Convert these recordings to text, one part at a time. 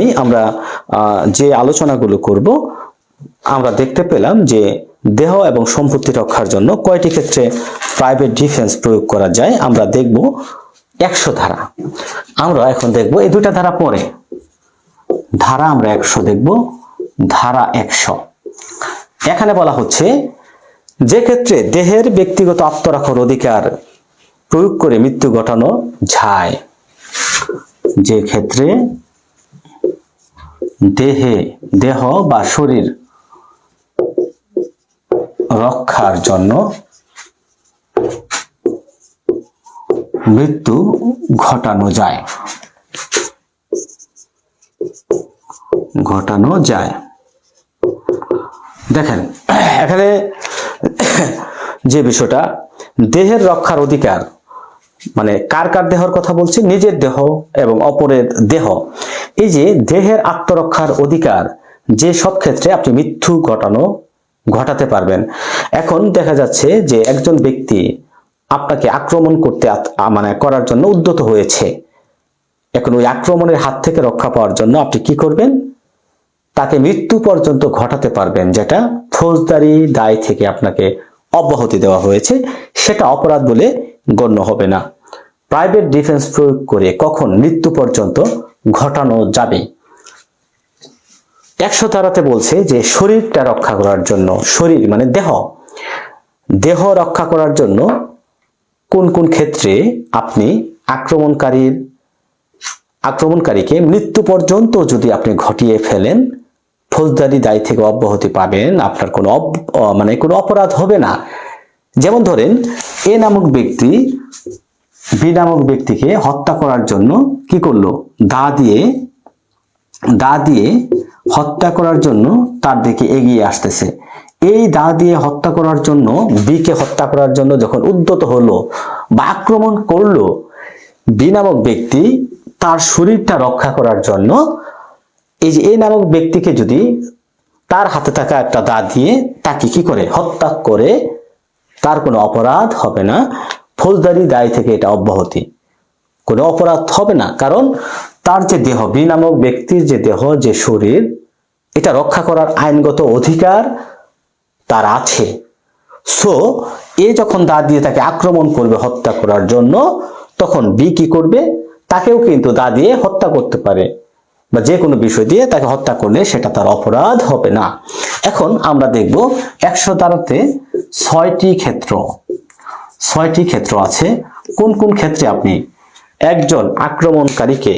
এই আমরা যে আলোচনাগুলো করব, আমরা দেখতে পেলাম যে দেহ এবং সম্পত্তি রক্ষার জন্য কয়টি ক্ষেত্রে প্রাইভেট ডিফেন্স প্রয়োগ করা যায়, আমরা দেখব একশো ধারা। আমরা এখন দেখব এই দুটা ধারা পরে। ধারা আমরা একশো দেখব, ধারা একশো। এখানে বলা হচ্ছে, যে ক্ষেত্রে দেহের ব্যক্তিগত আত্মরক্ষার অধিকার প্রয়োগ করে মৃত্যু ঘটানো যায়, যে ক্ষেত্রে দেহে, দেহ বা শরীর রক্ষার জন্য মৃত্যু ঘটানো যায়। ঘটানো যায়। দেখেন, এখানে যে বিষয়টা, দেহের রক্ষার অধিকার মানে কার কার দেহর কথা বলছি? নিজের দেহ এবং অপরের দেহ। এই যে দেহের আত্মরক্ষার অধিকার, যে সব ক্ষেত্রে আপনি মৃত্যু ঘটানো ঘটাতে পারবেন। এখন দেখা যাচ্ছে যে একজন ব্যক্তি আপনাকে আক্রমণ করতে মানে করার জন্য উদ্যত হয়েছে। এখন ওই আক্রমণের হাত থেকে রক্ষা পাওয়ার জন্য আপনি কি করবেন? তাকে মৃত্যু পর্যন্ত ঘটাতে পারবেন, যেটা ফৌজদারি দায় থেকে আপনাকে অব্যাহতি দেওয়া হয়েছে। সেটা অপরাধ বলে গণ্য হবে না। প্রাইভেট ডিফেন্স প্রয়োগ করে কখন মৃত্যু পর্যন্ত ঘটানো যাবে? একশো তারাতে বলছে যে শরীরটা রক্ষা করার জন্য, শরীর মানে দেহ। দেহ রক্ষা করার জন্য কোন কোন ক্ষেত্রে আপনি আক্রমণকারীর, আক্রমণকারীকে মৃত্যু পর্যন্ত যদি আপনি ঘটিয়ে ফেলেন, ফৌজদারি দায় থেকে অব্যাহতি পাবেন, আপনার কোনো মানে কোনো অপরাধ হবে না। যেমন ধরেন, এ নামক ব্যক্তি বি নামক ব্যক্তিকে হত্যা করার জন্য কি করল? দা দিয়ে দা দিয়ে হত্যা করার জন্য তার দিকে এগিয়ে আসতেছে। এই দা দিয়ে হত্যা করার জন্য, বিকে হত্যা করার জন্য যখন উদ্যত হলো বা আক্রমণ করল বি নামক ব্যক্তি তার শরীরটা রক্ষা করার জন্য এই যে এ নামক ব্যক্তিকে যদি তার হাতে থাকা একটা দা দিয়ে তাকে কি করে? হত্যা করে, তার কোনো অপরাধ হবে না। ফৌজদারি দায় থেকে এটা অব্যাহতি। কোনো অপরাধ হবে না, কারণ তার যে দেহ বি নামক ব্যক্তির যে দেহ, যে শরীর, এটা রক্ষা করার আইনগত অধিকার তার আছে। সো, এ যখন দা দিয়ে তাকে আক্রমণ করবে, হত্যা করার জন্য, তখন বি কি করবে? তাকেও কিন্তু দা দিয়ে হত্যা করতে পারে। বা যে কোনো বিষয় দিয়ে তাকে হত্যা করলে সেটা তার অপরাধ হবে না। এখন আমরা দেখব একশো দ্বারাতে ছয়টি ক্ষেত্র। ছয়টি ক্ষেত্র আছে। কোন কোন ক্ষেত্রে আপনি একজন আক্রমণকারীকে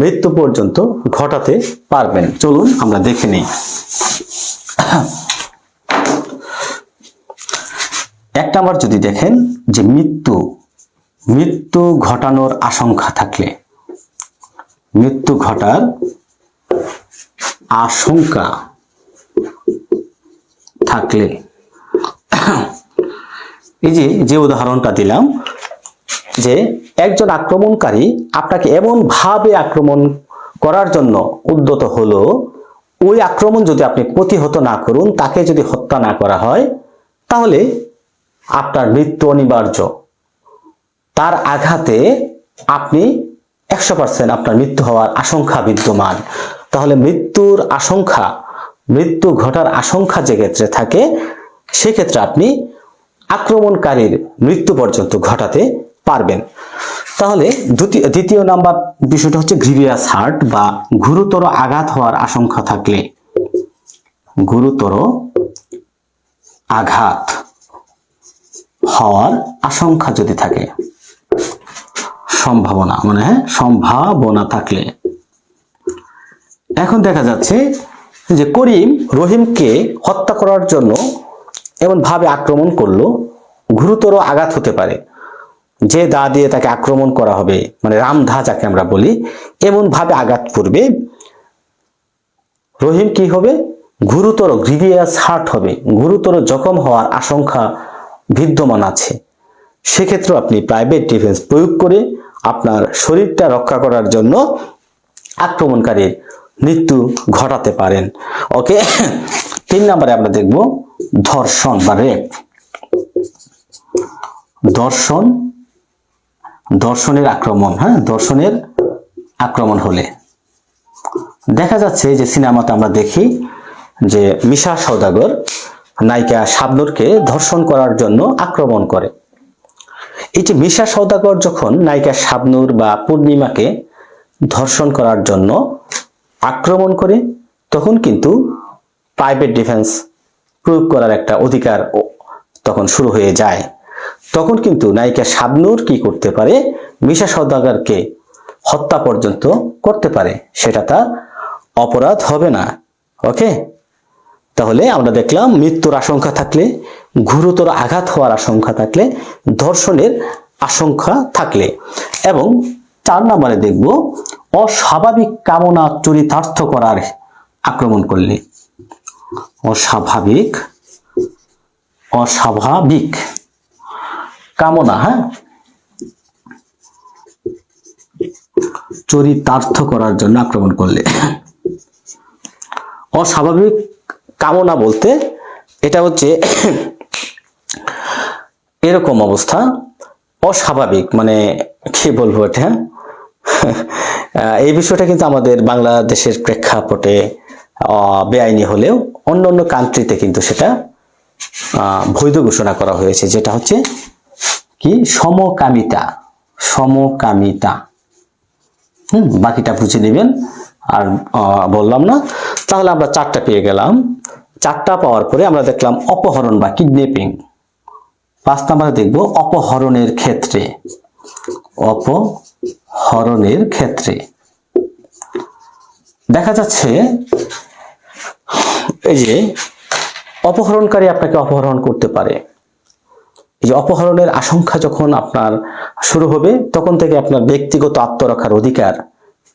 মৃত্যু পর্যন্ত ঘটাতে পারবেন? চলুন আমরা দেখে নিই। এক নাম্বার যদি দেখেন যে মৃত্যু মৃত্যু ঘটানোর আশঙ্কা থাকলে, মৃত্যু ঘটার আশঙ্কা থাকলে এই যে যে উদাহরণটা দিলাম, যে একজন আক্রমণকারী আপনাকে এমন ভাবে আক্রমণ করার জন্য উদ্যত হলো, ওই আক্রমণ যদি আপনি প্রতিহত না করুন, তাকে যদি হত্যা না করা হয়, তাহলে আপনার মৃত্যু অনিবার্য। তার আঘাতে আপনি একশো পার্সেন্ট আপনার মৃত্যু হওয়ার আশঙ্কা বিদ্যমান। তাহলে মৃত্যুর আশঙ্কা, মৃত্যু ঘটার আশঙ্কা যে ক্ষেত্রে থাকে, সেক্ষেত্রে আপনি আক্রমণকারীর মৃত্যু পর্যন্ত ঘটাতে পারবেন। তাহলে দ্বিতীয় নাম্বার বিষয়টা হচ্ছে গ্রিভিয়াস হার্ট বা গুরুতর আঘাত হওয়ার আশঙ্কা থাকলে। গুরুতর আঘাত হওয়ার আশঙ্কা যদি থাকে, সম্ভাবনা মানে হ্যাঁ সম্ভাবনা থাকলে। এখন দেখা যাচ্ছে যে করিম রহিমকে হত্যা করার জন্য এমন ভাবে আক্রমণ করল, গুরুতর আঘাত হতে পারে। যে দা দিয়ে তাকে আক্রমণ করা হবে মানে রামধা যাকে আমরা বলি, এমন ভাবে আঘাত করবে, রহিম কি হবে? গুরুতর গ্রিভিয়াস হার্ট হবে, গুরুতর জখম হওয়ার আশঙ্কা বিদ্যমান আছে। সেক্ষেত্রে আপনি প্রাইভেট ডিফেন্স প্রয়োগ করে আপনার শরীরটা রক্ষা করার জন্য আক্রমণকারীর মৃত্যু ঘটাতে পারেন। ওকে তিন নম্বরে আমরা দেখব ধর্ষণ বা রেপ। দর্শন দর্শনের আক্রমণ হ্যাঁ? দর্শনের আক্রমণ হলে। দেখা যাচ্ছে যে সিনেমাতে আমরা দেখি যে মিশা সওদাগর নায়িকা শাবনুরকে ধর্ষণ করার জন্য আক্রমণ করে। এই যে মিশা সওদাগর যখন নায়িকা শাবনুর বা পূর্ণিমাকে ধর্ষণ করার জন্য আক্রমণ করে, তখন কিন্তু প্রাইভেট ডিফেন্স প্রয়োগ করার একটা অধিকার তখন শুরু হয়ে যায়। তখন কিন্তু নায়িকা শাবনুর কি করতে পারে? মিশা সওদাগরকে হত্যা পর্যন্ত করতে পারে। সেটা তার অপরাধ হবে না। ওকে তাহলে আমরা দেখলাম মৃত্যুর আশঙ্কা থাকলে, গুরুতর আঘাত হওয়ার আশঙ্কা থাকলে, ধর্ষণের আশঙ্কা থাকলে। এবং চার নম্বরে দেখব, অস্বাভাবিক কামনা চরিতার্থ করার আক্রমণ করলে। অস্বাভাবিক অস্বাভাবিক। কামনা হ্যাঁ? চরিতার্থ করার জন্য আক্রমণ করলে। অস্বাভাবিক কামনা বলতে এটা হচ্ছে এরকম অবস্থা, অস্বাভাবিক মানে কি বলব এটা? এই বিষয়টা কিন্তু আমাদের বাংলাদেশের প্রেক্ষাপটে বেআইনি হলেও অন্য অন্য কান্ট্রিতে কিন্তু সেটা বৈধ ঘোষণা করা হয়েছে, যেটা হচ্ছে কি? সমকামিতা সমকামিতা। হুম, বাকিটা বুঝে নেবেন। আর বললাম না। তাহলে আমরা চারটা পেয়ে গেলাম। চারটা পাওয়ার পরে আমরা দেখলাম অপহরণ বা কিডন্যাপিং পাঁচ নাম্বারে দেখব অপহরণের ক্ষেত্রে। অপহরণের ক্ষেত্রে। দেখা যাচ্ছে এই যে অপহরণকারী আপনাকে অপহরণ করতে পারে। এই যে অপহরণের আশঙ্কা যখন আপনার শুরু হবে, তখন থেকে আপনার ব্যক্তিগত আত্মরক্ষার অধিকার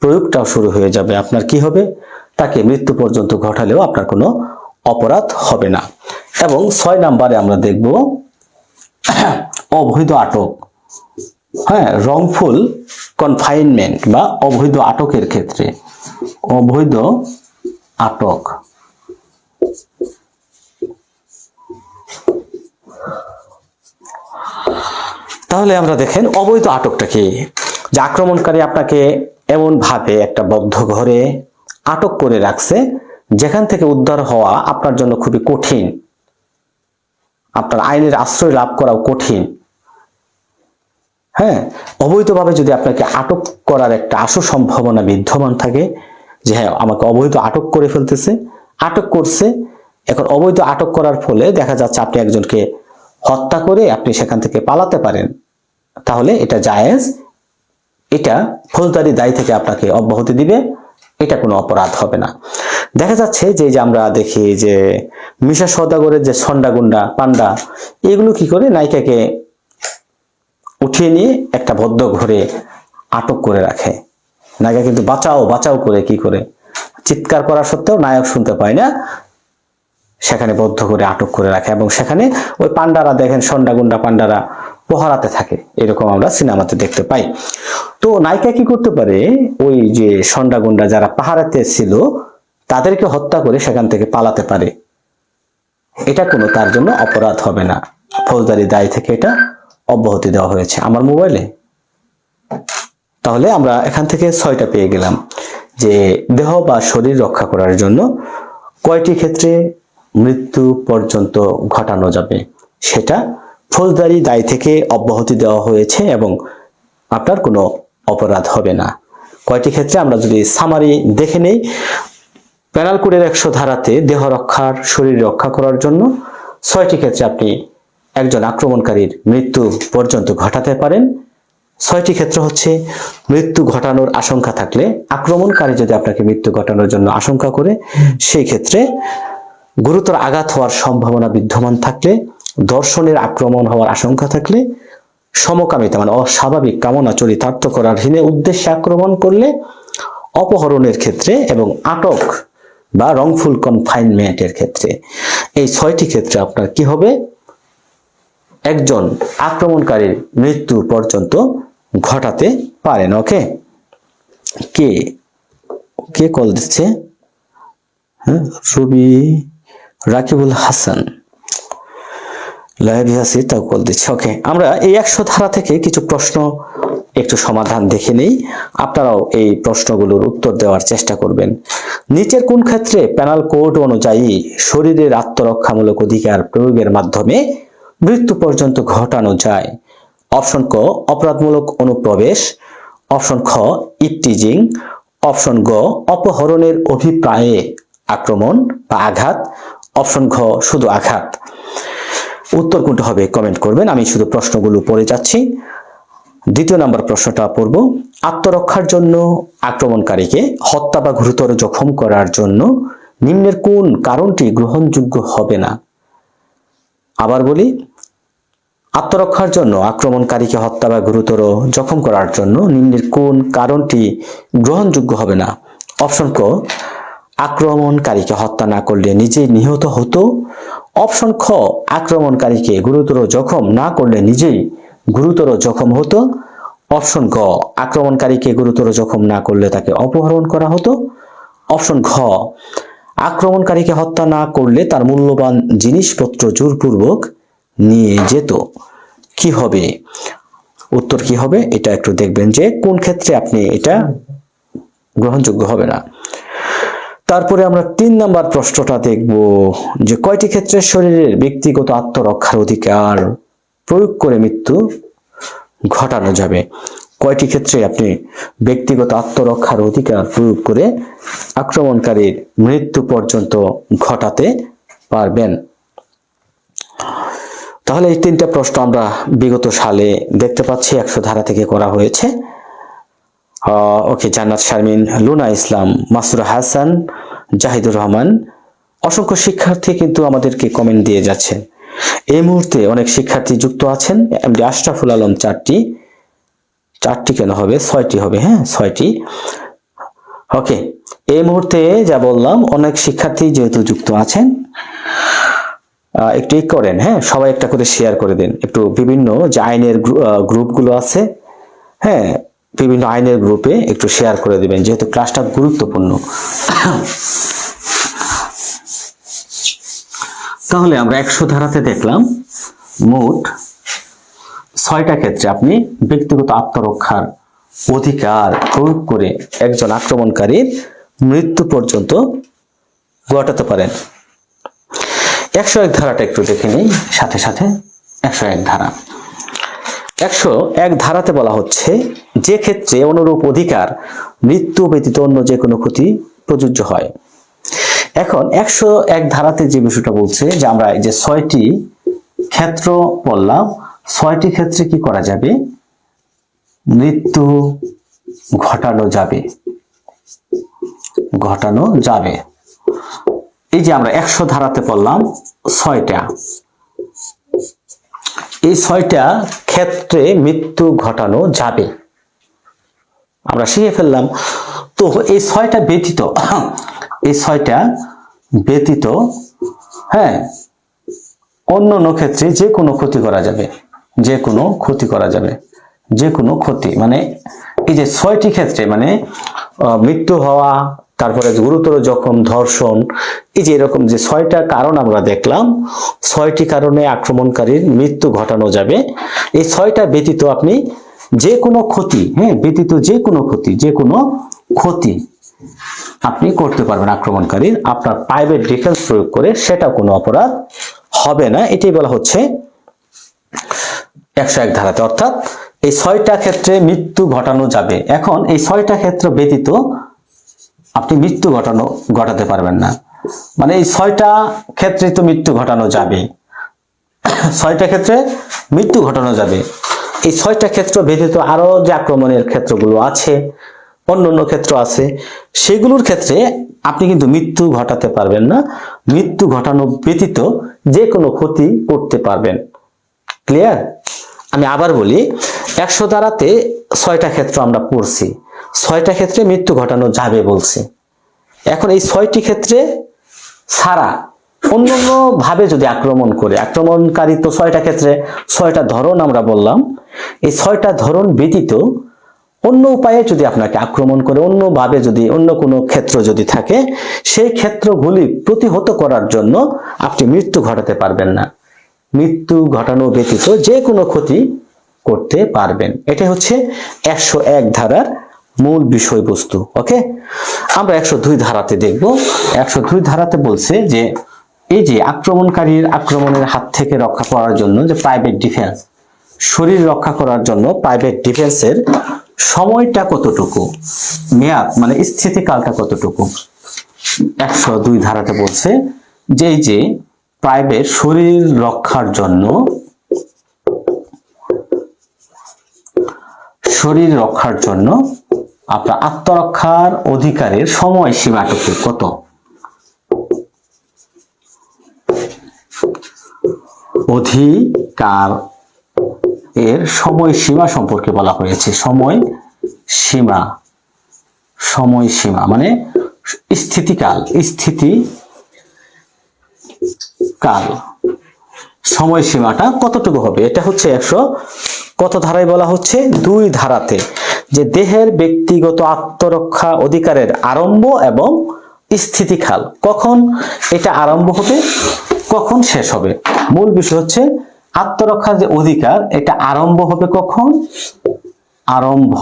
প্রয়োগটাও শুরু হয়ে যাবে। আপনার কি হবে? তাকে মৃত্যু পর্যন্ত ঘটালেও আপনার কোনো অপরাধ হবে না। এবং ছয় নাম্বারে আমরা দেখব অবৈধ আটক। হ্যাঁ রংফুল কনফাইনমেন্ট বা অবৈধ আটকের ক্ষেত্রে। অবৈধ আটক। তাহলে আমরা দেখেন, অবৈধ আটকটা কি? যে আক্রমণকারী আপনাকে এমন ভাবে একটা বদ্ধ ঘরে আটক করে রাখছে, যেখান থেকে উদ্ধার হওয়া আপনার জন্য খুবই কঠিন। আপনার আইনের আশ্রয় লাভ করাও কঠিন। হ্যাঁ অবৈধভাবে যদি আপনাকে আটক করার একটা আশু সম্ভাবনা বিদ্যমান থাকে যে হ্যাঁ আমাকে অবৈধ আটক করে ফেলতেছে, আটক করছে, এখন অবৈধ আটক করার ফলে দেখা যাচ্ছে আপনি একজনকে হত্যা করে আপনি সেখান থেকে পালাতে পারেন, তাহলে এটা জায়েজ, এটা ফৌজদারি দায় থেকে আপনাকে অব্যাহতি দিবে, এটা কোনো অপরাধ হবে না। দেখা যাচ্ছে যে যে আমরা দেখি যে মিশা সদাগরের যে সন্ডা গুন্ডা পান্ডা, এগুলো কি করে নায়িকাকে উঠিয়ে নিয়ে একটা বদ্ধ ঘরে আটক করে রাখে। নায়িকা কিন্তু বাঁচাও বাঁচাও করে, কি করে? চিৎকার করা সত্ত্বেও নায়ক শুনতে পায় না। সেখানে বদ্ধ করে আটক করে রাখে এবং সেখানে ওই পান্ডারা দেখেন সন্ডা গুন্ডা পান্ডারা পহারাতে থাকে। এরকম আমরা সিনেমাতে দেখতে পাই। তো নায়িকা কি করতে পারে? ওই যে সন্ডা গুন্ডা যারা পাহারাতে ছিল, তাদেরকে হত্যা করে সেখান থেকে পালাতে পারে। এটা কোনো তার জন্য অপরাধ হবে না। ফৌজদারি দায় থেকে এটা অব্যাহতি দেওয়া হয়েছে আমার মোবাইলে। তাহলে আমরা এখান থেকে ছয়টা পেয়ে গেলাম যে দেহ বা শরীর রক্ষা করার জন্য কয়টি ক্ষেত্রে মৃত্যু পর্যন্ত ঘটানো যাবে সেটা ফৌজদারি দায় থেকে অব্যাহতি দেওয়া হয়েছে এবং আপনার কোনো অপরাধ হবে না। কয়টি ক্ষেত্রে আমরা যদি সামারি দেখে নেই প্যানাল কোডের একশো ধারাতে দেহ রক্ষার, শরীর রক্ষা করার জন্য ছয়টি ক্ষেত্রে আপনি একজন আক্রমণকারীর মৃত্যু পর্যন্ত ঘটাতে পারেন। ছয়টি ক্ষেত্র হচ্ছে, মৃত্যু ঘটানোর আশঙ্কা থাকলে আক্রমণকারী যদি আপনাকে মৃত্যু ঘটানোর জন্য আশঙ্কা করে, সেই ক্ষেত্রে গুরুতর আঘাত হওয়ার সম্ভাবনা বিদ্যমান থাকলে, দর্শনের আক্রমণ হওয়ার আশঙ্কা থাকলে, সমকামিতা মানে অস্বাভাবিক কামনা চরিতার্থ করার হীনে উদ্দেশ্যে আক্রমণ করলে, অপহরণের ক্ষেত্রে এবং আটক বা রংফুল কনফাইনমেন্টের ক্ষেত্রে। এই ছয়টি ক্ষেত্রে আপনার কি হবে? একজন আক্রমণকারীর মৃত্যু পর্যন্ত ঘটাতে পারেন, ওকে? কে? কে কল দিচ্ছে? হ্যাঁ রবি, রাকিবুল হাসান। লাইভে আছি, তাও কল দিচ্ছে, ওকে? আমরা এই একশো ধারা থেকে কিছু প্রশ্ন একটু সমাধান দেখে নেই। আপনারাও এই প্রশ্নগুলোর উত্তর দেওয়ার চেষ্টা করবেন। নিচের কোন ক্ষেত্রে প্যানাল কোড অনুযায়ী শরীরের আত্মরক্ষামূলক অধিকার প্রয়োগের মাধ্যমে মৃত্যু পর্যন্ত ঘটানো যায়। অপশন ক, অপরাধমূলক অনুপ্রবেশ। অপশন খ ইপটিজিং অপশন গ, অপহরণের অভিপ্রায়ে আক্রমণ বা আঘাত। অপশন ঘ, শুধু আঘাত। উত্তর কোনটা হবে কমেন্ট করবেন, আমি শুধু প্রশ্নগুলো পড়ে যাচ্ছি। দ্বিতীয় নম্বর প্রশ্নটা পড়ব, আত্মরক্ষার জন্য আক্রমণকারীকে হত্যা বা গুরুতর জখম করার জন্য নিম্নের কোন কারণটি গ্রহণযোগ্য হবে না? আবার বলি, আত্মরক্ষার জন্য আক্রমণকারীকে হত্যা বা গুরুতর জখম করার জন্য নিম্নের কোন কারণটি গ্রহণযোগ্য হবে না? অপশন ক, আক্রমণকারীকে হত্যা না করলে নিজেই নিহত হতো। অপশন খ, আক্রমণকারীকে গুরুতর জখম না করলে নিজেই গুরুতর জখম হতো। অপশন গ আক্রমণকারীকে গুরুতর জখম না করলে তাকে অপহরণ করা হতো। অপশন ঘ আক্রমণকারীকে হত্যা না করলে তার মূল্যবান জিনিসপত্র জোরপূর্বক নিয়ে যেত। কি হবে? উত্তর কি হবে? এটা একটু দেখবেন যে কোন ক্ষেত্রে আপনি এটা গ্রহণযোগ্য হবে না। তারপরে আমরা তিন নম্বর প্রশ্নটা দেখব যে কয়টি ক্ষেত্রে শরীরের ব্যক্তিগত আত্মরক্ষার অধিকার প্রয়োগ করে মৃত্যু ঘটানো যাবে? কয়টি ক্ষেত্রে আপনি ব্যক্তিগত আত্মরক্ষার অধিকার প্রয়োগ করে আক্রমণকারীর মৃত্যু পর্যন্ত ঘটাতে পারবেন? তাহলে এই তিনটা প্রশ্ন আমরা বিগত সালে দেখতে পাচ্ছি, একশো ধারা থেকে করা হয়েছে। ওকে, জান্নাত শারমিন, লুনা ইসলাম, মাসুর হাসান, জাহিদুর রহমান। অসংখ্য শিক্ষার্থী কিন্তু আমাদেরকে কমেন্ট দিয়ে যাচ্ছেন। এই মুহূর্তে অনেক শিক্ষার্থী যুক্ত আছেন। এমডি আশরাফুল আলম চারটি চারটি কেন হবে? ছয়টি হবে হ্যাঁ? ছয়টি। ওকে এই মুহূর্তে যা বললাম, অনেক শিক্ষার্থী যেহেতু যুক্ত আছেন একটু করেন হ্যাঁ? সবাই একটা করে শেয়ার করে দিন। একটু বিভিন্ন যে আইনের গ্রু- গ্রুপগুলো আছে হ্যাঁ? বিভিন্ন আইনের গ্রুপে একটু শেয়ার করে দিবেন, যেহেতু ক্লাসটা গুরুত্বপূর্ণ। তাহলে আমরা একশো ধারাতে দেখলাম, মোট ছয়টা ক্ষেত্রে আপনি ব্যক্তিগত আত্মরক্ষার অধিকার প্রয়োগ করে একজন আক্রমণকারীর মৃত্যু পর্যন্ত ঘটাতে পারেন। একশো এক ধারাটা একটু দেখে নিই, সাথে সাথে একশো এক ধারা। একশো এক ধারাতে বলা হচ্ছে, যে ক্ষেত্রে অনুরূপ অধিকার মৃত্যু ব্যতীত অন্য যে কোনো ক্ষতি প্রযোজ্য হয়। এখন একশো এক ধারাতে যে বিষয়টা বলছে, যে আমরা এই যে ছয়টি ক্ষেত্র বললাম ছয়টি ক্ষেত্রে কি করা যাবে? মৃত্যু ঘটানো যাবে। ঘটানো যাবে। এই যে আমরা একশো ধারাতে পড়লাম, ছয়টা। এই ছয়টা ক্ষেত্রে মৃত্যু ঘটানো যাবে। আমরা শিখে ফেললাম। তো এই ছয়টা ব্যতীত, এই ছয়টা ব্যতীত হ্যাঁ অন্য ক্ষেত্রে যে কোনো ক্ষতি করা যাবে। যে কোনো ক্ষতি করা যাবে। যে কোনো ক্ষতি মানে এই যে ছয়টি ক্ষেত্রে মানে মৃত্যু হওয়া, তারপরে গুরুতর জখম, ধর্ষণ, এই যে এরকম যে ছয়টা কারণ আমরা দেখলাম, ছয়টি কারণে আক্রমণকারীর মৃত্যু ঘটানো যাবে। এই ছয়টা ব্যতীত আপনি যে কোনো ক্ষতি হ্যাঁ ব্যতীত যে কোনো ক্ষতি যে কোনো ক্ষতি আপনি করতে পারবেন আক্রমণকারীর। আপনার প্রাইভেট ডিফেন্স প্রয়োগ করে সেটা কোনো অপরাধ হবে না। এটাই বলা হচ্ছে একশো এক ধারাতে। অর্থাৎ এই ছয়টা ক্ষেত্রে মৃত্যু ঘটানো যাবে। এখন এই ছয়টা ক্ষেত্র ব্যতীত আপনি মৃত্যু ঘটানো, ঘটাতে পারবেন না। মানে এই ছয়টা ক্ষেত্রে তো মৃত্যু ঘটানো যাবে। ছয়টা ক্ষেত্রে মৃত্যু ঘটানো যাবে। এই ছয়টা ক্ষেত্র ব্যতীত আরও যে আক্রমণের ক্ষেত্রগুলো আছে অন্য অন্য ক্ষেত্র আছে, সেগুলোর ক্ষেত্রে আপনি কিন্তু মৃত্যু ঘটাতে পারবেন না। মৃত্যু ঘটানো ব্যতীত যে কোনো ক্ষতি করতে পারবেন। ক্লিয়ার আমি আবার বলি, একশো দ্বারাতে ছয়টা ক্ষেত্র আমরা পড়ছি। ছয়টা ক্ষেত্রে মৃত্যু ঘটানো যাবে বলছি। এখন এই ছয়টি ক্ষেত্রে ছাড়া অন্যান্য ভাবে যদি আক্রমণ করে, আক্রমণকারী তো ছয়টা ক্ষেত্রে, ছয়টা ধরন আমরা বললাম। এই ছয়টা ধরন ব্যতীত অন্য উপায়ে যদি আপনাকে আক্রমণ করে, অন্য ভাবে যদি, অন্য কোনো ক্ষেত্র যদি থাকে, সেই ক্ষেত্রগুলি প্রতিহত করার জন্য আপনি মৃত্যু ঘটাতে পারবেন না। মৃত্যু ঘটানো ব্যতীত যে কোনো ক্ষতি করতে পারবেন। এটা হচ্ছে একশো এক ধারার মূল বিষয়বস্তু, ওকে? আমরা একশো দুই ধারাতে দেখব। একশো দুই ধারাতে বলছে যে, এই যে আক্রমণকারীর আক্রমণের হাত থেকে রক্ষা করার জন্য যে প্রাইভেট ডিফেন্স শরীর রক্ষা করার জন্য প্রাইভেট ডিফেন্সের সময়টা কতটুকু? মেয়াদ মানে স্থিতিকালটা কতটুকু? একশো দুই ধারাতে বলছে যে, এই যে প্রাইভেট শরীর রক্ষার জন্য শরীর রক্ষার জন্য আপনার আত্মরক্ষার অধিকারের সময় সীমাটুকু কত? অধিকার এর সময় সীমা সম্পর্কে বলা হয়েছে। সময় সীমা সময় সীমা মানে স্থিতিকাল, স্থিতি কাল। সময়সীমাটা কতটুকু হবে? এটা হচ্ছে একশো, কত ধারায় বলা হচ্ছে? দুই ধারাতে। যে দেহের ব্যক্তিগত আত্মরক্ষা অধিকারের আরম্ভ এবং স্থিতিকাল কখন এটা আরম্ভ হবে? কখন শেষ হবে? মূল বিষয় হচ্ছে আত্মরক্ষার যে অধিকার, এটা আরম্ভ হবে কখন? আরম্ভ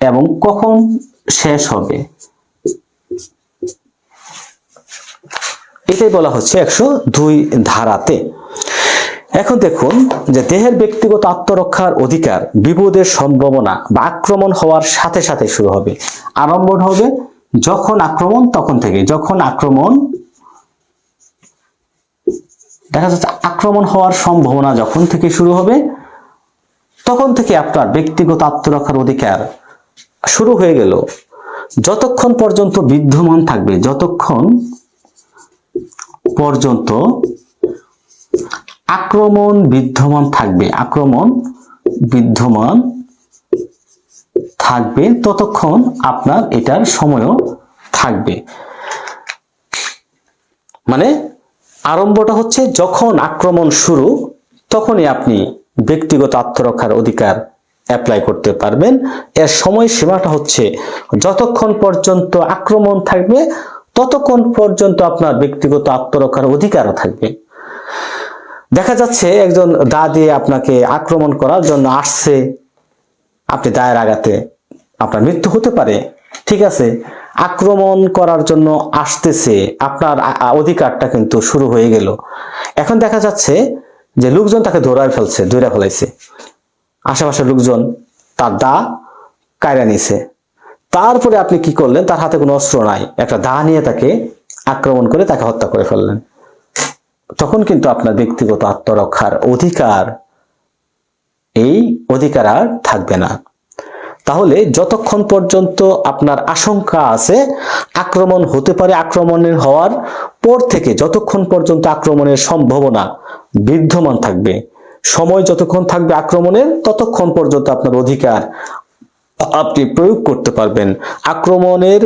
এবং কখন শেষ হবে? এটাই বলা হচ্ছে একশো দুই ধারাতে। এখন দেখুন যে দেহের ব্যক্তিগত আত্মরক্ষার অধিকার, বিপদের সম্ভাবনা বা আক্রমণ হওয়ার সাথে সাথে শুরু হবে। আরম্ভ হবে যখন আক্রমণ, তখন থেকে। যখন আক্রমণ, দেখা যাচ্ছে আক্রমণ হওয়ার সম্ভাবনা যখন থেকে শুরু হবে, তখন থেকে আপনার ব্যক্তিগত আত্মরক্ষার অধিকার শুরু হয়ে গেল। যতক্ষণ পর্যন্ত বিদ্যমান থাকবে, যতক্ষণ পর্যন্ত আক্রমণ বিদ্যমান থাকবে, আক্রমণ বিদ্যমান থাকবে ততক্ষণ আপনার এটার সময়ও থাকবে। মানে আরম্ভটা হচ্ছে যখন আক্রমণ শুরু, তখনই আপনি ব্যক্তিগত আত্মরক্ষার অধিকার অ্যাপ্লাই করতে পারবেন। এর সময় সীমাটা হচ্ছে যতক্ষণ পর্যন্ত আক্রমণ থাকবে ততক্ষণ পর্যন্ত আপনার ব্যক্তিগত আত্মরক্ষার অধিকারও থাকবে। দেখা যাচ্ছে একজন দা দিয়ে আপনাকে আক্রমণ করার জন্য আসছে। আপনি দায়ের আঘাতে আপনার মৃত্যু হতে পারে। ঠিক আছে, আক্রমণ করার জন্য আসতেছে। আপনার অধিকারটা কিন্তু শুরু হয়ে গেল। এখন দেখা যাচ্ছে যে লোকজন তাকে ধরায় ফেলছে, ধরে ফেলাইছে। আশেপাশের লোকজন তার দা কায়রা নিছে। তারপরে আপনি কি করলেন? তার হাতে কোনো অস্ত্র নাই। একটা দা নিয়ে তাকে আক্রমণ করে তাকে হত্যা করে ফেললেন। তখন কিন্তু আপনার ব্যক্তিগত আত্মরক্ষার অধিকার, এই অধিকার আর থাকবে না। তাহলে যতক্ষণ পর্যন্ত আপনার আশঙ্কা আছে, আক্রমণ হতে পারে আক্রমণের হওয়ার পর থেকে, যতক্ষণ পর্যন্ত আক্রমণের সম্ভাবনা বিদ্যমান থাকবে, সময় যতক্ষণ থাকবে আক্রমণের, ততক্ষণ পর্যন্ত আপনার অধিকার আপনি প্রয়োগ করতে পারবেন। আক্রমণের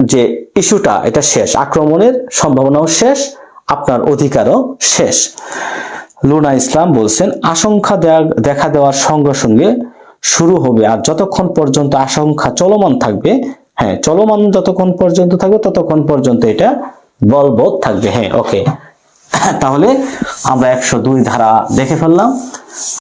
যে ইস্যুটা, এটা শেষ। আক্রমণের সম্ভাবনাও শেষ, আপনার অধিকারও শেষ। লুনা ইসলাম বলছেন, আশঙ্কা দেখা দেওয়ার সঙ্গে সঙ্গে শুরু হবে, আর যতক্ষণ পর্যন্ত আশঙ্কা চলমান থাকবে হ্যাঁ চলমান যতক্ষণ পর্যন্ত থাকবে, ততক্ষণ পর্যন্ত এটা বলবৎ থাকবে। হ্যাঁ ওকে। তাহলে আমরা একশো দুই ধারা দেখে ফেললাম।